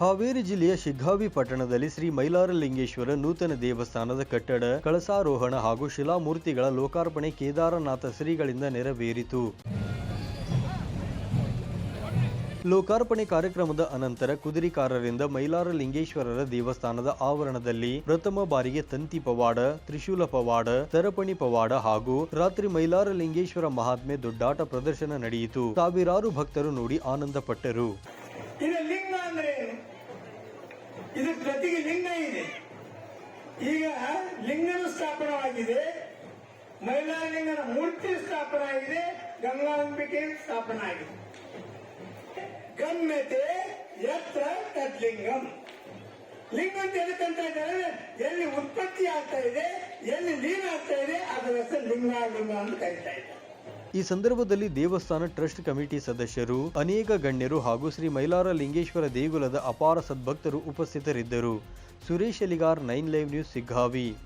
ಹಾವೇರಿ ಜಿಲ್ಲೆಯ ಶಿಗ್ಗಾವಿ ಪಟ್ಟಣದಲ್ಲಿ ಶ್ರೀ ಮೈಲಾರಲಿಂಗೇಶ್ವರ ನೂತನ ದೇವಸ್ಥಾನದ ಕಟ್ಟಡ, ಕಳಸಾರೋಹಣ ಹಾಗೂ ಶಿಲಾಮೂರ್ತಿಗಳ ಲೋಕಾರ್ಪಣೆ ಕೇದಾರನಾಥ ಶ್ರೀಗಳಿಂದ ನೆರವೇರಿತು. ಲೋಕಾರ್ಪಣೆ ಕಾರ್ಯಕ್ರಮದ ಅನಂತರ ಮೈಲಾರ ಮೈಲಾರಲಿಂಗೇಶ್ವರರ ದೇವಸ್ಥಾನದ ಆವರಣದಲ್ಲಿ ಪ್ರಥಮ ಬಾರಿಗೆ ತಂತಿ ಪವಾಡ, ತ್ರಿಶೂಲ ಪವಾಡ, ತರಪಣಿ ಪವಾಡ ಹಾಗೂ ರಾತ್ರಿ ಮೈಲಾರಲಿಂಗೇಶ್ವರ ಮಹಾತ್ಮೆ ದೊಡ್ಡಾಟ ಪ್ರದರ್ಶನ ನಡೆಯಿತು. ಸಾವಿರಾರು ಭಕ್ತರು ನೋಡಿ ಆನಂದಪಟ್ಟರು. ಇದು ಲಿಂಗ ಅಂದ್ರೆ ಏನು? ಇದು ಪ್ರತಿಗೆ ಲಿಂಗ ಇದೆ. ಈಗ ಲಿಂಗನ ಸ್ಥಾಪನವಾಗಿದೆ ಮೈಲಾರಲಿಂಗನ ಮೂರ್ತಿ ಸ್ಥಾಪನ ಆಗಿದೆ ಗಂಗಾಂಬಿಕೆ ಸ್ಥಾಪನ ಆಗಿದೆ ಗಮ್ಯತೆ ಎತ್ರ ತದ್ಲಿಂಗಂ. ಲಿಂಗ ಅಂತ ಎದಕ್ಕಂತ ಇದ್ದಾರೆ? ಎಲ್ಲಿ ಉತ್ಪತ್ತಿ ಆಗ್ತಾ ಇದೆ, ಎಲ್ಲಿ ಲೀನ ಆಗ್ತಾ ಇದೆ, ಅದರ ಹೆಸರು ಲಿಂಗ ಲಿಂಗ ಅಂತ ಕರೀತಾ ಇದ್ದಾರೆ. ಈ ಸಂದರ್ಭದಲ್ಲಿ ದೇವಸ್ಥಾನ ಟ್ರಸ್ಟ್ ಕಮಿಟಿ ಸದಸ್ಯರು, ಅನೇಕ ಗಣ್ಯರು ಹಾಗೂ ಶ್ರೀ ಮೈಲಾರ ಲಿಂಗೇಶ್ವರ ದೇಗುಲದ ಅಪಾರ ಸದ್ಭಕ್ತರು ಉಪಸ್ಥಿತರಿದ್ದರು. Suresh Eligar nine live news, Siggavi.